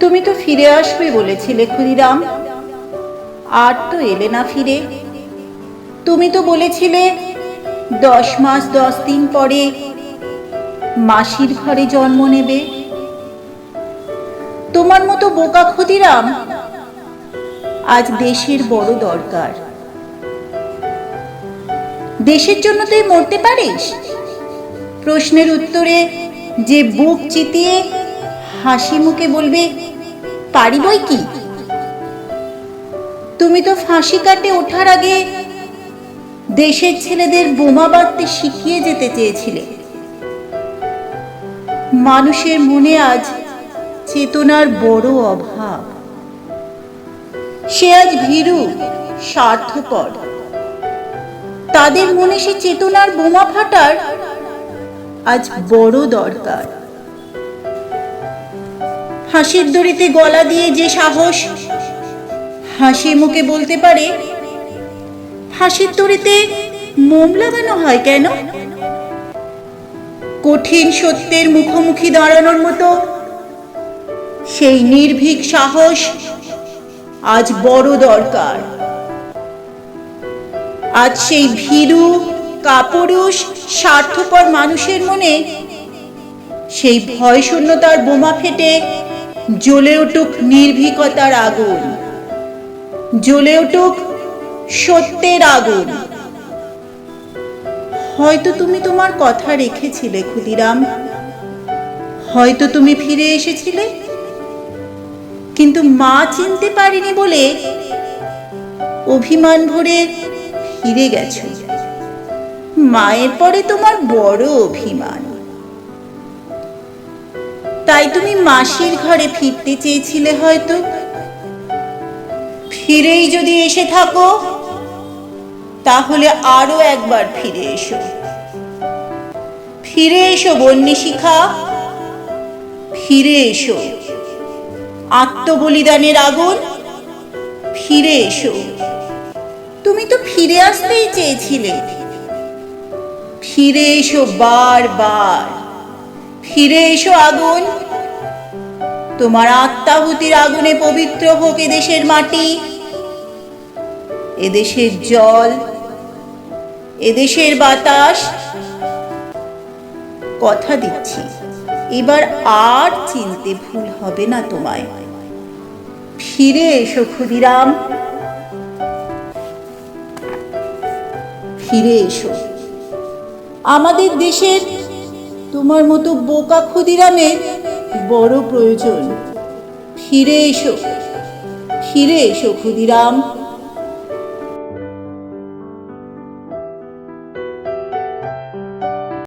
তুমি তো ফিরে আসবে বলেছিলে, ক্ষুদিরাম। আর তো এলে না ফিরে। তুমি তো বলেছিলে, দশ মাস দশ দিন পরে মাসির ঘরে জন্ম নেবে। তোমার মতো বোকা ক্ষুদিরাম আজ দেশের বড় দরকার। দেশের জন্য তুই মরতে পারিস? প্রশ্নের উত্তরে যে বুক চিতিয়ে হাসি মুখে বলবে পারি বই কি? তুমি তো ফাঁসি কাটে ওঠার আগে দেশের ছেলেদের বোমা বাঁধতে শিখিয়ে যেতে চেয়েছিলে। মানুষের মনে আজ চেতনার বড় অভাব। সে আজ ভীরু, স্বার্থপর। তাদের মনে সে চেতনার বোমা ফাটার আজ বড় দরকার। হাসির দড়িতে গলা দিয়ে যে সাহস, হাসি মুখে বলতে পারে, হাসির দড়িতে মোম লাগানো হয় কেন? কঠিন সত্যের মুখোমুখি দাঁড়ানোর মতো সেই নির্ভীক সাহস আজ বড় দরকার। আজ সেই ভীরু, কাপুরুষ, স্বার্থপর মানুষের মনে সেই ভয় শূন্যতার বোমা ফেটে জ্বলে উঠুক নির্ভীকতার আগুন। জ্বলে উঠুক সত্যের আগুন। হয়তো তুমি তোমার কথা রেখেছিলে ক্ষুদিরাম। হয়তো তুমি ফিরে এসেছিলে। কিন্তু মা চিনতে পারিনি বলে অভিমান ভরে ফিরে গেছো। মায়ের পরে তোমার বড় অভিমান। তাই তুমি মাসির ঘরে ফিরতে চেয়েছিলে হয়তো। ফিরেই যদি এসে থাকো, তাহলে আরও একবার ফিরে এসো। ফিরে এসো বন্যী শিখা, ফিরে এসো। আত্মবলিদানের আগুন, ফিরে এসো। তুমি তো ফিরে আসতেই চেয়েছিলে। ফিরে এসো বারবার। ফিরে এসো আগুন তোমার আত্মাহুতির আগুনে পবিত্র হোক এদেশের মাটি এদেশের জল এদেশের বাতাস। কথা দিচ্ছি, এবার আর চিনতে ভুল হবে না তোমায়। ফিরে এসো ক্ষুদিরাম। ফিরে এসো। আমাদের দেশের তোমার মতো বোকা ক্ষুদিরামের বড় প্রয়োজন। ফিরে এসো। ফিরে এসো ক্ষুদিরাম।